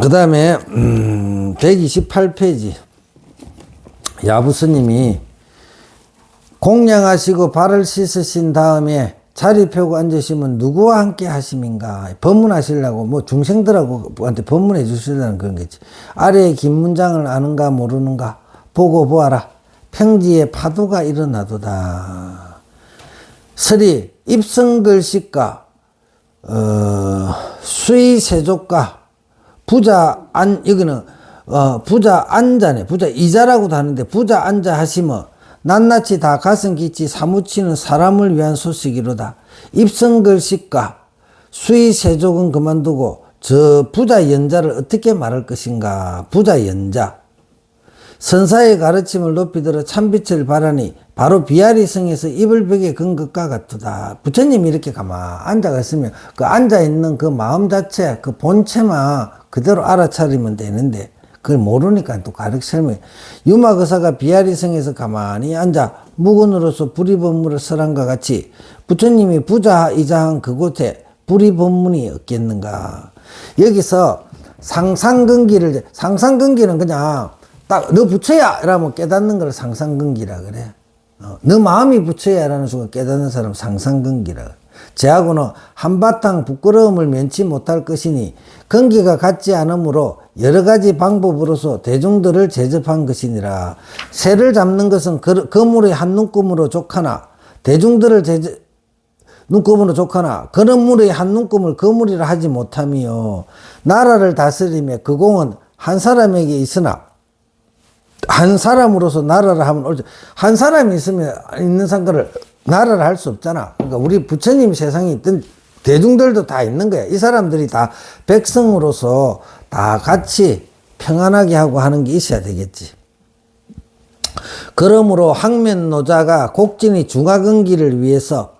그 다음에, 음, 128페이지. 야부스님이 공양하시고 발을 씻으신 다음에 자리 펴고 앉으시면 누구와 함께 하심인가? 법문하시려고 뭐 중생들하고 한테 법문해 주시려는 그런 거지. 아래의 긴 문장을 아는가 모르는가? 보고 보아라. 평지에 파도가 일어나도다. 설이 입성글씨가 어, 수의 세족가 부자 안 여기는 어, 부자 안자네. 부자 이자라고도 하는데 부자 안자 하시면 낱낱이 다 가슴 깊이 사무치는 사람을 위한 소식이로다. 입성글씨가 수의 세족은 그만두고 저 부자 연자를 어떻게 말할 것인가? 부자 연자 선사의 가르침을 높이 들어 참빛을 바라니 바로 비아리 성에서 이불 벽에 건 것과 같도다. 부처님이 이렇게 가만 앉아 있으면 그 앉아 있는 그 마음 자체, 그 본체만 그대로 알아차리면 되는데 그걸 모르니까 또 가르쳐 설명해. 유마 거사가 비아리 성에서 가만히 앉아 무근으로서 불이 법문을 설한과 같이 부처님이 부자이자한 그곳에 불이 법문이 없겠는가. 여기서 상상근기를 상상근기는 그냥 딱 너 부처야 이러면 깨닫는 걸 상상근기라 그래. 어, 너 마음이 부처야라는 순간 깨닫는 사람 상상근기라. 그래. 제하고는 한바탕 부끄러움을 면치 못할 것이니 근기가 같지 않으므로 여러 가지 방법으로서 대중들을 제접한 것이니라. 새를 잡는 것은 그, 그물의 한 눈금으로 족하나 대중들을 제접 눈금으로 족하나 그런 물의 한 눈금을 그물이라 하지 못하며 나라를 다스리며 그 공은 한 사람에게 있으나 한 사람으로서 나라를 하면 옳지. 한 사람이 있으면 있는 상관을 나라를 할 수 없잖아. 그러니까 우리 부처님 세상에 있던 대중들도 다 있는 거야. 이 사람들이 다 백성으로서 다 같이 평안하게 하고 하는 게 있어야 되겠지. 그러므로 항면 노자가 곡진이 중화근기를 위해서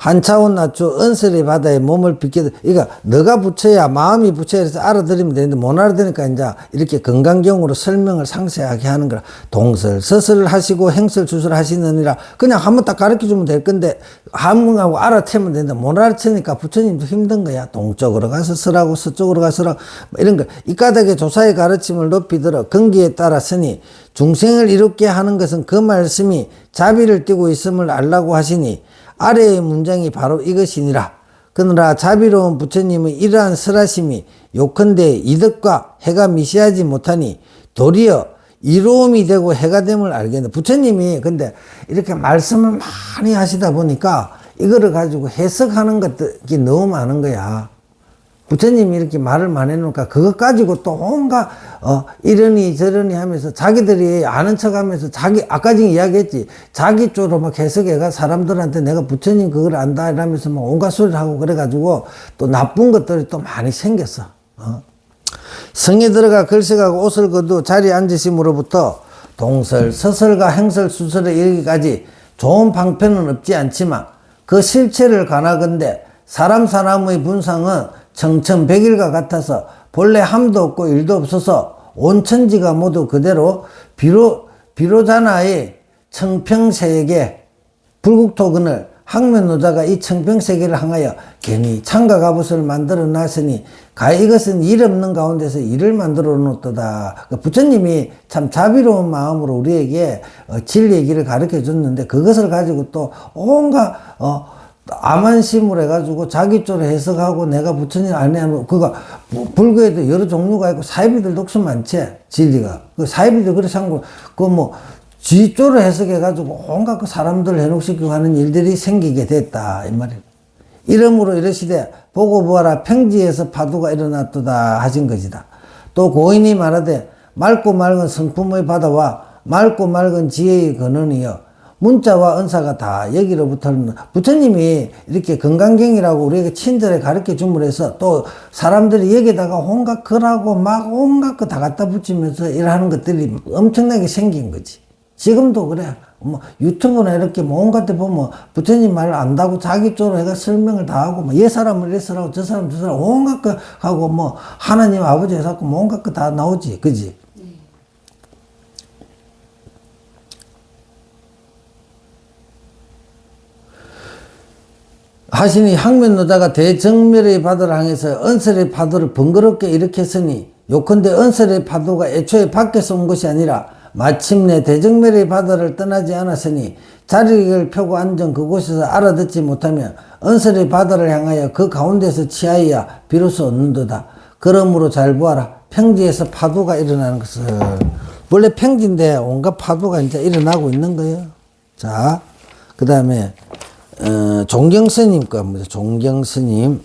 한 차원 낮추 은설의 바다에 몸을 비켜 그러니까 너가 부처야 마음이 부처야 해서 알아들으면 되는데 못 알아들으니까 이제 이렇게 건강경으로 설명을 상세하게 하는 거라. 동설 서설 하시고 행설 주설 하시느니라 그냥 한번 딱 가르쳐 주면 될 건데 한문하고 알아채면 되는데 못 알아채니까 부처님도 힘든 거야. 동쪽으로 가서 서라고 서쪽으로 가서 서라고. 뭐 이런 거이 까닭에 조사의 가르침을 높이 들어 근기에 따라 서니 중생을 이롭게 하는 것은 그 말씀이 자비를 띠고 있음을 알라고 하시니 아래의 문장이 바로 이것이니라. 그러나 자비로운 부처님의 이러한 설하심이 요컨대 이득과 해가 미시하지 못하니 도리어 이로움이 되고 해가 됨을 알겠네. 부처님이 근데 이렇게 말씀을 많이 하시다 보니까 이거를 가지고 해석하는 것들이 너무 많은 거야. 부처님이 이렇게 말을 많이 해놓으니까 그것 가지고 또 온갖 어 이러니 저러니 하면서 자기들이 아는 척하면서 자기 아까 전에 이야기했지 자기 쪽으로 막 해석해가 사람들한테 내가 부처님 그걸 안다 이러면서 막 온갖 소리를 하고 그래가지고 또 나쁜 것들이 또 많이 생겼어 어? 성에 들어가 글쎄가고 옷을 거두 자리에 앉으심으로부터 동설 서설과 행설 수설에 이르기까지 좋은 방편은 없지 않지만 그 실체를 가나건대 사람 사람의 분상은 청천백일과 같아서 본래 함도 없고 일도 없어서 온 천지가 모두 그대로 비로 비로자나의 청평세에게 불국토근을 항면노자가 이 청평세계를 향하여 괜히 창가 갑옷을 만들어 놨으니 가 이것은 일 없는 가운데서 일을 만들어 놓았다. 그 부처님이 참 자비로운 마음으로 우리에게 어, 진리의 길을 가르쳐 줬는데 그것을 가지고 또 온갖 어, 암한심을 해가지고 자기 쪽으로 해석하고 내가 부처님 안에 하면 그거 불교에도 여러 종류가 있고 사이비들 독수 많지 진리가 그 사이비들 그래서 한거 그뭐 지쪽으로 해석해가지고 온갖 그 사람들 해놓시키고 하는 일들이 생기게 됐다 이 말이에요. 이러므로 이러시되 보고 보아라 평지에서 파도가 일어났도다 하신 것이다. 또 고인이 말하되 맑고 맑은 성품의 바다와 맑고 맑은 지혜의 근원이여 문자와 은사가 다 여기로부터는 부처님이 이렇게 건강경이라고 우리에게 친절히 가르쳐 줌으로 해서 또 사람들이 여기다가 온갖 글하고 막 온갖 거 다 갖다 붙이면서 일하는 것들이 엄청나게 생긴 거지. 지금도 그래. 뭐 유튜브나 이렇게 뭐 온갖 데 보면 부처님 말 안다고 자기 쪽으로 해가 설명을 다 하고 뭐얘 사람을 이래서라고 저 사람 저 사람 온갖 거 하고 뭐 하나님 아버지 해서 뭐 온갖 거 다 나오지. 그지? 하시니 항면노자가 대정멸의 바다를 향해서 은설의 파도를 번거롭게 일으켰으니 요컨대 은설의 파도가 애초에 밖에서 온 것이 아니라 마침내 대정멸의 바다를 떠나지 않았으니 자리를 펴고 앉은 그곳에서 알아듣지 못하면 은설의 바다를 향하여 그 가운데서 취하여야 비로소 얻는도다. 그러므로 잘 보아라. 평지에서 파도가 일어나는 것을. 원래 평지인데 온갖 파도가 이제 일어나고 있는 거예요. 자, 그 다음에 어, 종경스님 겁니다. 종경스님.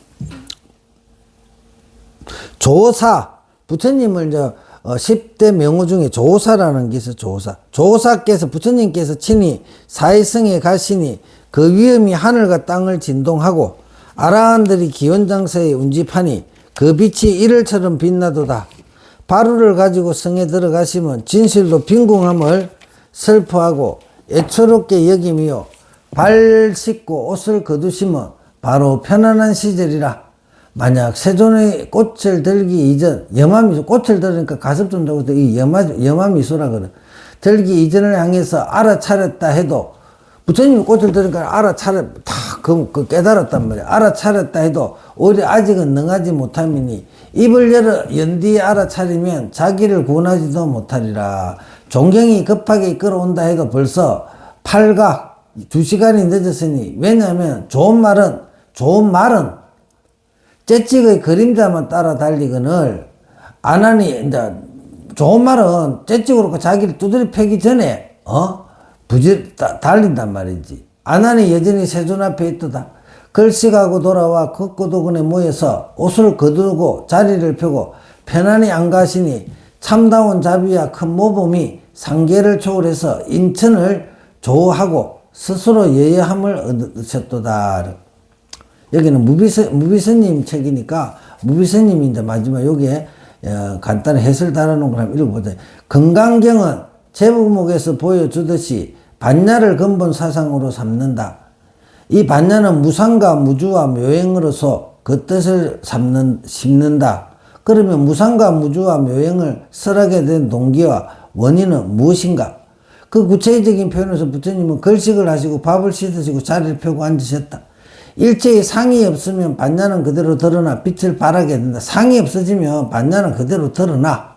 조사. 부처님을 이제 어, 10대 명호 중에 조사라는 게 있어, 조사. 조사께서, 부처님께서 친히 사회성에 가시니 그 위험이 하늘과 땅을 진동하고 아라한들이 기원장서에 운집하니 그 빛이 이를처럼 빛나도다. 바루를 가지고 성에 들어가시면 진실로 빈궁함을 슬퍼하고 애초롭게 여김이요. 발 씻고 옷을 거두시면 바로 편안한 시절이라. 만약 세존의 꽃을 들기 이전, 염화미소, 꽃을 들으니까 가슴 좀 들고 이 염화, 염화미소라 그래. 들기 이전을 향해서 알아차렸다 해도 부처님이 꽃을 들으니까 알아차렸, 다 그, 그 깨달았단 말이야. 알아차렸다 해도 오히려 아직은 능하지 못함이니 입을 열어 연뒤에 알아차리면 자기를 구원하지도 못하리라. 존경이 급하게 끌어온다 해도 벌써 팔각 두 시간이 늦었으니 왜냐하면 좋은 말은 좋은 말은 째찍의 그림자만 따라 달리거늘 안 하니 이제 좋은 말은 째찍으로 자기를 두드려 패기 전에 어? 부질 다- 달린단 말이지. 안 하니 여전히 세존 앞에 있도다. 글씨가고 돌아와 걷고도근에 모여서 옷을 거두고 자리를 펴고 편안히 안 가시니 참다운 자비와 큰 모범이 상계를 초월해서 인천을 조하고 스스로 예의함을 얻으셨도다. 여기는 무비스, 무비스님 책이니까 이제 마지막 여기에 어, 간단히 해설 달아놓은 걸 한번 읽어보자. 건강경은 제목에서 보여주듯이 반야를 근본 사상으로 삼는다. 이 반야는 무상과 무주와 묘행으로서 그 뜻을 삼는, 심는다. 그러면 무상과 무주와 묘행을 설하게 된 동기와 원인은 무엇인가? 그 구체적인 표현에서 부처님은 걸식을 하시고 밥을 씻으시고 자리를 펴고 앉으셨다. 일체의 상이 없으면 반야는 그대로 드러나 빛을 발하게 된다. 상이 없어지면 반야는 그대로 드러나.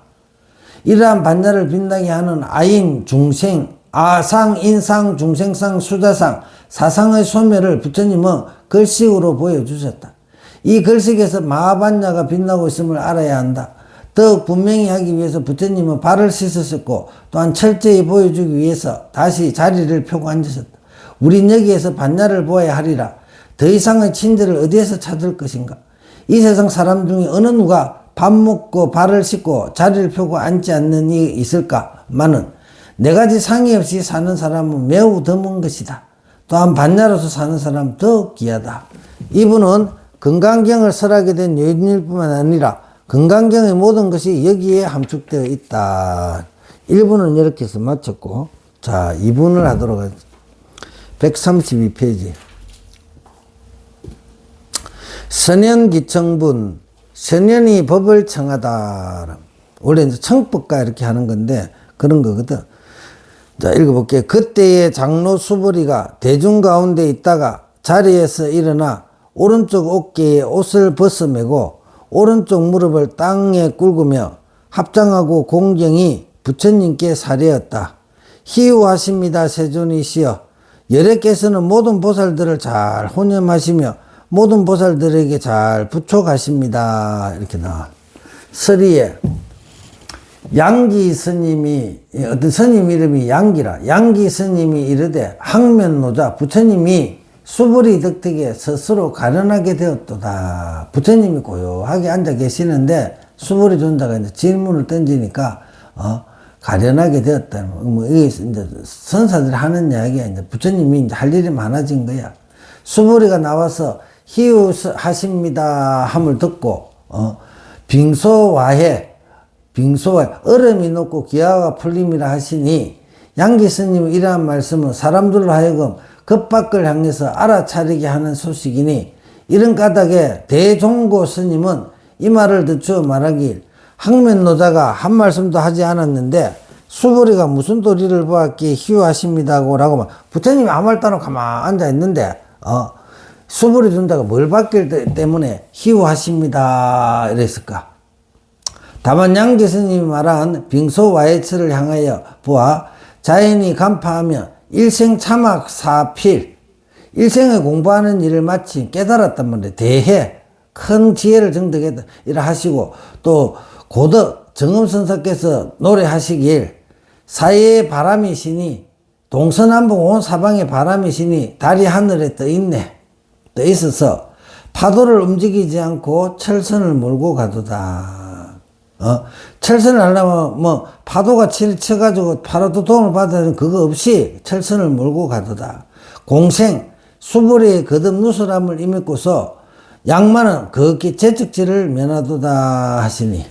이러한 반야를 빛나게 하는 아인, 중생, 아상, 인상, 중생상, 수자상, 사상의 소멸을 부처님은 글식으로 보여주셨다. 이 글식에서 마하반야가 빛나고 있음을 알아야 한다. 더욱 분명히 하기 위해서 부처님은 발을 씻으셨고 또한 철저히 보여주기 위해서 다시 자리를 펴고 앉으셨다. 우린 여기에서 반야를 보아야 하리라. 더 이상의 친절을 어디에서 찾을 것인가? 이 세상 사람 중에 어느 누가 밥 먹고 발을 씻고 자리를 펴고 앉지 않는 이 있을까? 마는 네 가지 상의 없이 사는 사람은 매우 드문 것이다. 또한 반야로서 사는 사람 더 귀하다. 이분은 건강경을 설하게 된 요인일 뿐만 아니라 건강경의 모든 것이 여기에 함축되어 있다. 1부는 이렇게 해서 마쳤고, 자, 2분을 하도록 하죠. 132페이지. 선현기청분, 선현이 법을 청하다. 원래 이제 청법가 이렇게 하는 건데 그런 거거든. 자, 읽어볼게요. 그때의 장로 수보리가 대중 가운데 있다가 자리에서 일어나 오른쪽 어깨에 옷을 벗어매고 오른쪽 무릎을 땅에 꿇으며 합장하고 공경이 부처님께 사례었다. 희우하십니다. 세존이시여. 열애께서는 모든 보살들을 잘 혼념하시며 모든 보살들에게 잘 부촉하십니다. 이렇게 나와. 서리에 양기 스님이 어떤 스님 이름이 양기라 양기 스님이 이르되 항면노자 부처님이 수불이 덕택에 스스로 가련하게 되었도다. 부처님이 고요하게 앉아 계시는데 수불이 존자가 이제 질문을 던지니까 어 가련하게 되었다. 뭐 이게 이제 선사들이 하는 이야기야. 이제 부처님이 이제 할 일이 많아진 거야. 수불이가 나와서 희우하십니다 함을 듣고 어 빙소와해 빙소와 얼음이 녹고 기아가 풀림이라 하시니 양기 스님 이러한 말씀은 사람들로 하여금 급박을 향해서 알아차리게 하는 소식이니 이런 까닭에 대종고 스님은 이 말을 듣추어 말하길 항면노자가 한 말씀도 하지 않았는데 수보리가 무슨 도리를 보았기에 희유하십니다고 라고 말 부처님이 아무 말도 안 가만 앉아 있는데 어 수불이 준다가 뭘 받길 때- 때문에 희우하십니다. 이랬을까? 다만 양재 스님이 말한 빙소 와이츠를 향하여 보아 자연이 간파하면 일생 참악 사필 일생을 공부하는 일을 마치 깨달았단 말이에요. 대해 큰 지혜를 정득했다 이라 하시고 또 고덕 정음선사께서 노래하시길 사이에 바람이 시니 동서남북 온 사방에 바람이 시니 달이 하늘에 떠 있네 떠 있어서 파도를 움직이지 않고 철선을 몰고 가도다. 어? 철선을 하려면 뭐 파도가 치, 쳐가지고 파도 도움을 받아야 그거 없이 철선을 몰고 가도다. 공생 수보리의 거듭 누설함을 임했고서 양만은 그렇게 재측지를 면하도다 하시니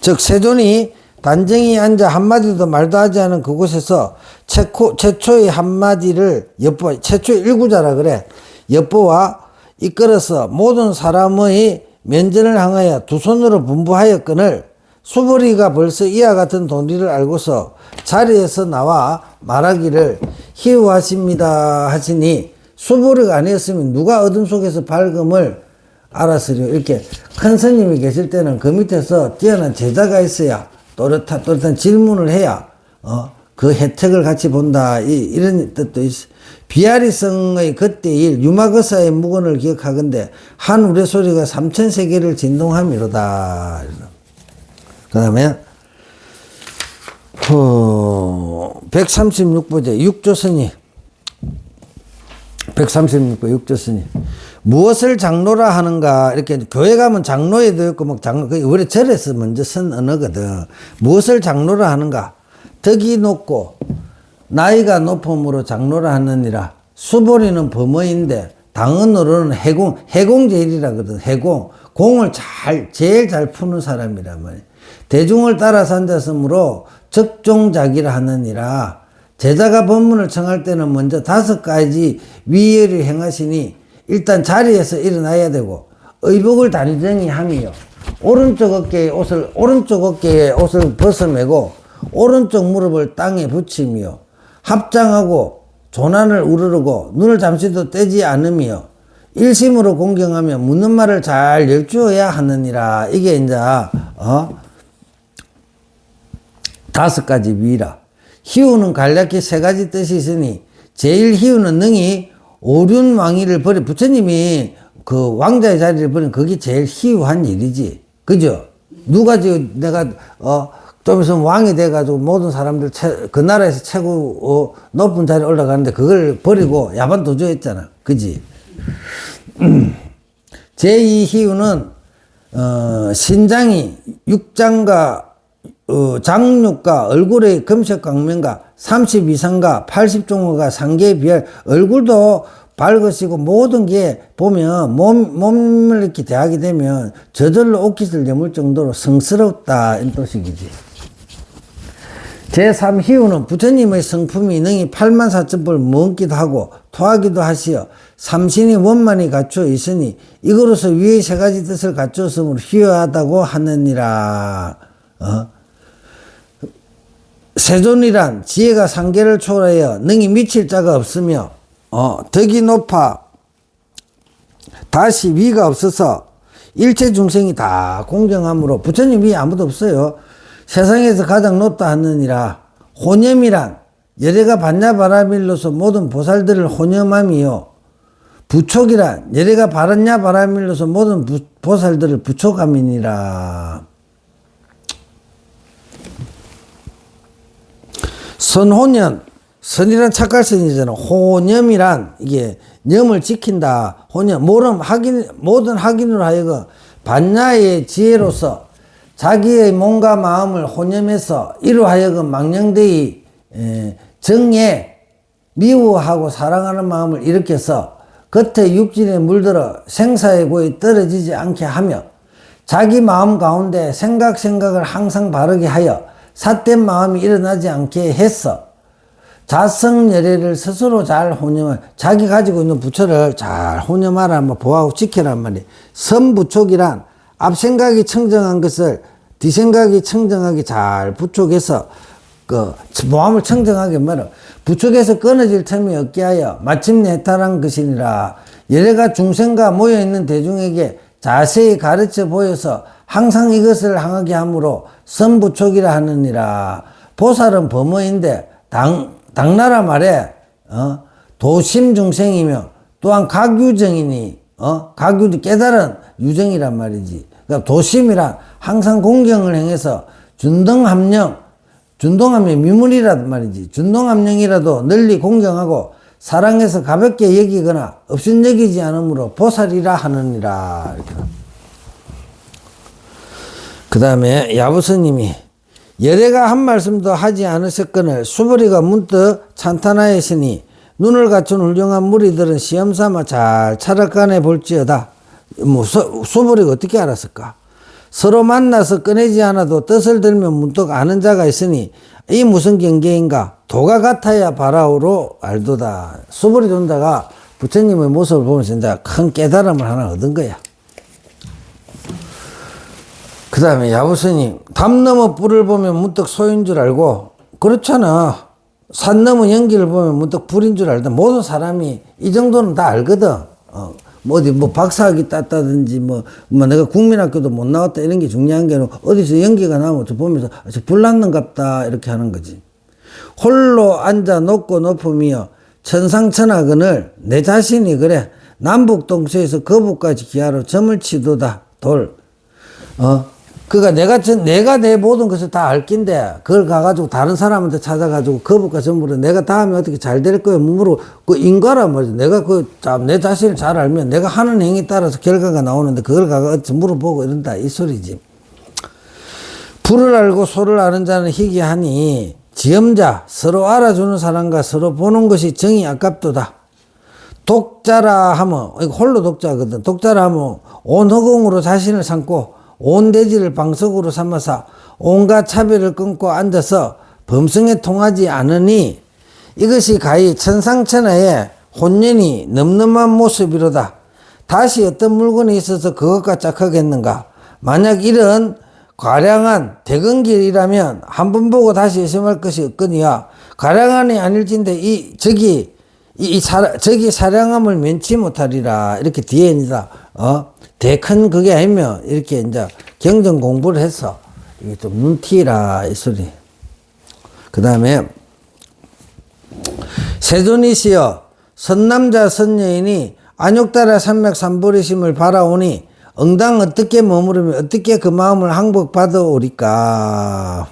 즉 세존이 단정히 앉아 한마디도 말도 하지 않은 그곳에서 최코, 최초의 한마디를 엿보 최초의 일구자라 그래 엿보와 이끌어서 모든 사람의 면전을 향하여 두 손으로 분부하였거늘 수보리가 벌써 이와 같은 도리를 알고서 자리에서 나와 말하기를 희우하십니다 하시니 수보리가 아니었으면 누가 어둠 속에서 밝음을 알았으려 이렇게 큰 스님이 계실 때는 그 밑에서 뛰어난 제자가 있어야 또렷한, 또렷한 질문을 해야 어, 그 혜택을 같이 본다. 이, 이런 뜻도 있어 비아리성의 그때 일 유마거사의 무건을 기억하건대 한 우레소리가 삼천세계를 진동함이로다 그 다음에 어, 136부제 육조선이 136부 육조선이 무엇을 장로라 하는가? 이렇게 교회 가면 장로에도 있고 막 장로 그 우리 절에서 먼저 쓴 언어거든. 무엇을 장로라 하는가? 덕이 높고 나이가 높음으로 장로라 하느니라. 수보리는 범어인데 당언으로는 해공 해공제일이라거든. 해공. 공을 잘 제일 잘 푸는 사람이란 말이야 대중을 따라 산자스므로 적종작이라 하느니라. 제자가 법문을 청할 때는 먼저 다섯 가지 위예를 행하시니 일단 자리에서 일어나야 되고 의복을 단정히 하며 오른쪽 어깨에 옷을 오른쪽 어깨에 옷을 벗어매고 오른쪽 무릎을 땅에 붙이며 합장하고 조난을 우르르고 눈을 잠시도 떼지 않으며 일심으로 공경하며 묻는 말을 잘 열주어야 하느니라. 이게 이제 어 다섯 가지 위라. 희우는 간략히 세 가지 뜻이 있으니 제일 희우는 능히 오륜 왕위를 버려 부처님이 그 왕자의 자리를 버린 그게 제일 희우한 일이지. 그죠? 누가 지금 내가 어 좀 있으면 왕이 돼가지고 모든 사람들 최, 그 나라에서 최고 어, 높은 자리에 올라가는데 그걸 버리고 야반 도주했잖아. 그지? 제2 희우는 어, 신장이 육장과 어, 장육과 얼굴의 금색 광면과 30 이상과 80 종호가 상계에 비해 얼굴도 밝으시고 모든 게 보면 몸, 몸을 이렇게 대하게 되면 저절로 옷깃을 여물 정도로 성스럽다 이런 뜻이지. 제3 희우는 부처님의 성품이 능히 8만 4천 벌 먹기도 하고 토하기도 하시어 삼신이 원만히 갖추어 있으니 이거로서 위의 세 가지 뜻을 갖추었으므로 희유하다고 하느니라. 어? 세존이란 지혜가 상계를 초월하여 능히 미칠 자가 없으며 어, 덕이 높아 다시 위가 없어서 일체 중생이 다 공정함으로 부처님 위 아무도 없어요. 세상에서 가장 높다 하느니라. 혼념이란 열애가 반야바라밀로서 모든 보살들을 혼념함이요. 부촉이란 열애가 바랐냐 바라밀로서 모든 부, 보살들을 부촉함이니라 선혼연 선이란 착할 선이잖아. 호념이란 이게 념을 지킨다. 호념 모름 확인 모든 확인으로 하여금 반야의 지혜로서 자기의 몸과 마음을 혼념해서 이로 하여금 망령되이 에, 정에 미워하고 사랑하는 마음을 일으켜서 겉에 육진에 물들어 생사의 고에 떨어지지 않게 하며 자기 마음 가운데 생각 생각을 항상 바르게 하여 삿된 마음이 일어나지 않게 했어. 자성열애를 스스로 잘 혼념을 자기 가지고 있는 부처를 잘 혼념하라 뭐 보호하고 지켜란 말이 선부촉이란 앞생각이 청정한 것을 뒤생각이 청정하게 잘 부촉해서 그 마음을 청정하게 말어 부촉에서 끊어질 틈이 없게 하여 마침내 해탈한 것이니라 열애가 중생과 모여있는 대중에게 자세히 가르쳐 보여서 항상 이것을 항하게 하므로 선부촉이라 하느니라. 보살은 범어인데 당, 당나라 말에 어, 도심 중생이며 또한 각유정이니 어, 각유 깨달은 유정이란 말이지. 그러니까 도심이란 항상 공경을 행해서 준등함령 준동함령 미문이란 말이지. 준동함령이라도 널리 공경하고 사랑해서 가볍게 여기거나 없인 여기지 않으므로 보살이라 하느니라. 이렇게. 그 다음에 야부스님이 열애가 한 말씀도 하지 않으셨거늘 수보리가 문득 찬탄하였으니 눈을 갖춘 훌륭한 무리들은 시험 삼아 잘 차락간에 볼지어다. 뭐 수, 수보리가 어떻게 알았을까? 서로 만나서 꺼내지 않아도 뜻을 들면 문득 아는 자가 있으니 이 무슨 경계인가? 도가 같아야 바라오로 알도다. 수보리 돈다가 부처님의 모습을 보면서 이제 큰 깨달음을 하나 얻은 거야. 그 다음에 야부스님, 담 넘어 뿔을 보면 문득 소인 줄 알고, 그렇잖아. 산 넘어 연기를 보면 문득 불인 줄 알다. 모든 사람이 이 정도는 다 알거든. 어, 뭐 어디 뭐 박사학위 땄다든지 뭐, 뭐 내가 국민학교도 못 나왔다 이런 게 중요한 게 아니고 어디서 연기가 나면 저 보면서 아, 저 불 났는갑다 이렇게 하는 거지. 홀로 앉아 높고 높으며 천상천하근을 내 자신이 그래 남북 동서에서 거북까지 기하로 점을 치도다 돌. 어? 그니까 내가, 전, 내가 내 모든 것을 다 알긴데, 그걸 가가지고 다른 사람한테 찾아가지고 거북과 전부를 내가 다음에 어떻게 잘 될 거야? 물어, 그 인과란 말이지. 내가 그, 자, 내 자신을 잘 알면 내가 하는 행위 따라서 결과가 나오는데 그걸 가가 어찌 물어보고 이런다. 이 소리지. 불을 알고 소를 아는 자는 희귀하니, 지엄자, 서로 알아주는 사람과 서로 보는 것이 정이 아깝도다. 독자라 하면, 이거 홀로 독자거든. 독자라 하면 온 허공으로 자신을 삼고 온 대지를 방석으로 삼아서 온갖 차별을 끊고 앉아서 범성에 통하지 않으니 이것이 가히 천상천하의 혼연이 넘넘한 모습이로다. 다시 어떤 물건이 있어서 그것과 짝하겠는가? 만약 이런 과량한 대근길이라면 한 번 보고 다시 의심할 것이 없거니와 과량한이 아닐진데 이 저기 이, 이 사, 저기 사량함을 면치 못하리라 이렇게 뒤에 이제 어 대큰 그게 아니면 이렇게 이제 경전 공부를 해서 이게 좀 눈티라 이 소리. 그 다음에 세존이시여 선남자 선여인이 안욕따라 산맥 삼보리심을 바라오니 응당 어떻게 머무르며 어떻게 그 마음을 항복받아 오리까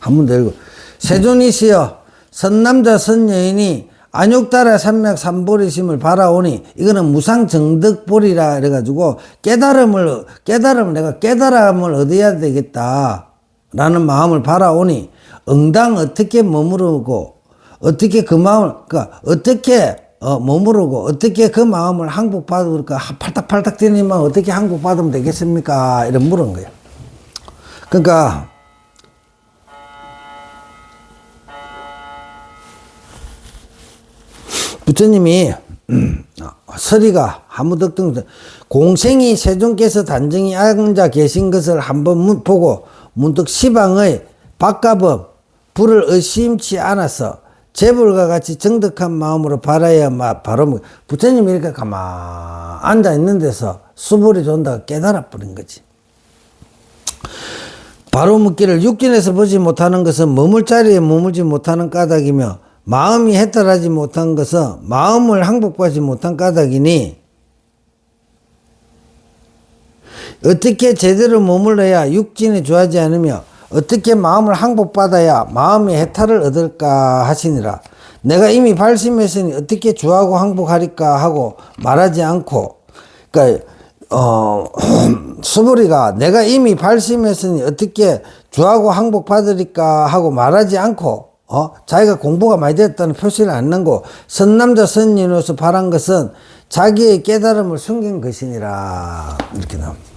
한 번 더 읽어 세존이시여 선남자 선여인이 안욕따라 산맥 삼보리심을 바라오니 이거는 무상정덕보리라 그래가지고 깨달음을 깨달음을 내가 깨달음을 얻어야 되겠다 라는 마음을 바라오니 응당 어떻게 머무르고 어떻게 그 마음을 그러니까 어떻게 어, 머무르고 어떻게 그 마음을 항복받을까 팔딱팔딱 뛰니만 어떻게 항복받으면 되겠습니까? 이런 물은 거야 그러니까 부처님이 서리가 하무덕등 공생이 세존께서 단정히 앉아 계신 것을 한번 보고 문득 시방의 박가법 불을 의심치 않아서 재불과 같이 정득한 마음으로 바라야 바로 부처님이 이렇게 가만 앉아 있는 데서 수불이 존다가 깨달아 버린 거지. 바로 묻기를 육진에서 보지 못하는 것은 머물 자리에 머물지 못하는 까닭이며 마음이 해탈하지 못한 것은 마음을 항복하지 못한 까닭이니 어떻게 제대로 머물러야 육진에 좋아하지 않으며 어떻게 마음을 항복받아야 마음의 해탈을 얻을까 하시니라. 내가 이미 발심했으니 어떻게 주하고 항복하리까 하고 말하지 않고, 그러니까 어 수보리가 내가 이미 발심했으니 어떻게 주하고 항복받으리까 하고 말하지 않고, 어 자기가 공부가 많이 됐다는 표시를 안 넣고 선남자 선인으로서 바란 것은 자기의 깨달음을 숨긴 것이니라 이렇게 나옵니다.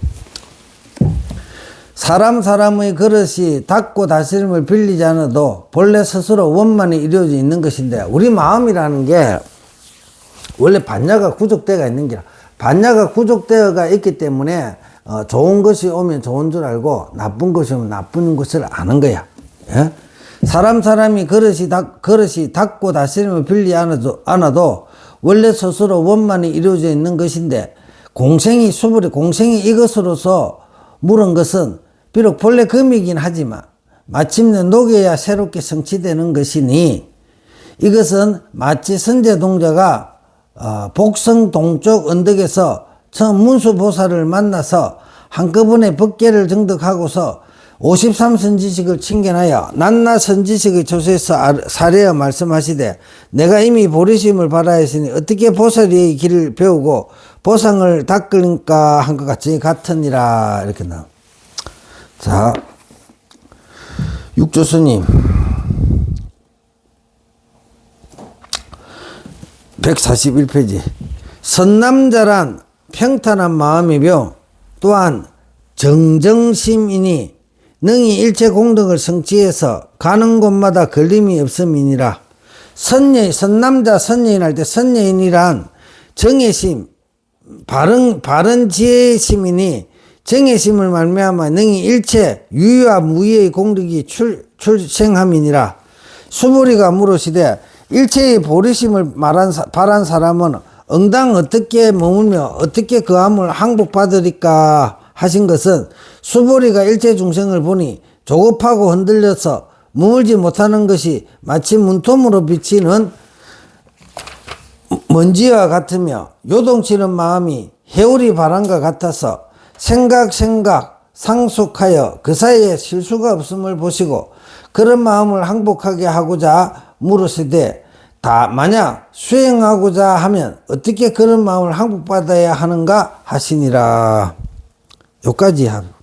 사람 사람의 그릇이 닦고 다스림을 빌리지 않아도 본래 스스로 원만히 이루어져 있는 것인데 우리 마음이라는 게 원래 반야가 구족대가 있는 게라 반야가 구족대가 있기 때문에 어, 좋은 것이 오면 좋은 줄 알고 나쁜 것이 오면 나쁜 것을 아는 거야. 예? 사람 사람이 그릇이 닦, 그릇이 닦고 다스림을 빌리지 않아도, 않아도 원래 스스로 원만이 이루어져 있는 것인데 공생이 수불이 공생이 이것으로서 물은 것은 비록 본래 금이긴 하지만 마침내 녹여야 새롭게 성취되는 것이니 이것은 마치 선제 동자가 어, 복성 동쪽 언덕에서 처음 문수보살을 만나서 한꺼번에 법계를 정득하고서 53선지식을 칭견하여 난나 선지식의 조서에서 알- 사례어 말씀하시되 내가 이미 보리심을 받아야 했으니 어떻게 보살의 길을 배우고 보상을 닦을까 한 것 같이 같으니라 이렇게 나와. 자 육조스님 141페이지. 선남자란 평탄한 마음이며 또한 정정심이니 능히 일체 공덕을 성취해서 가는 곳마다 걸림이 없음이니라. 선녀, 선남자 선녀인 할 때 선녀인이란 정의심, 바른, 바른 지혜의 심이니 정의심을 말미암아 능히 일체 유유와 무의의 공덕이 출, 출생함이니라. 수보리가 물으시되 일체의 보리심을 말한 사, 바란 사람은 응당 어떻게 머물며 어떻게 그 암을 항복받으리까 하신 것은 수보리가 일체 중생을 보니 조급하고 흔들려서 머물지 못하는 것이 마치 문토으로 비치는 먼지와 같으며 요동치는 마음이 해오리 바람과 같아서 생각 생각 상속하여 그 사이에 실수가 없음을 보시고 그런 마음을 항복하게 하고자 물으시되 다 만약 수행하고자 하면 어떻게 그런 마음을 항복받아야 하는가 하시니라. 요까지 함.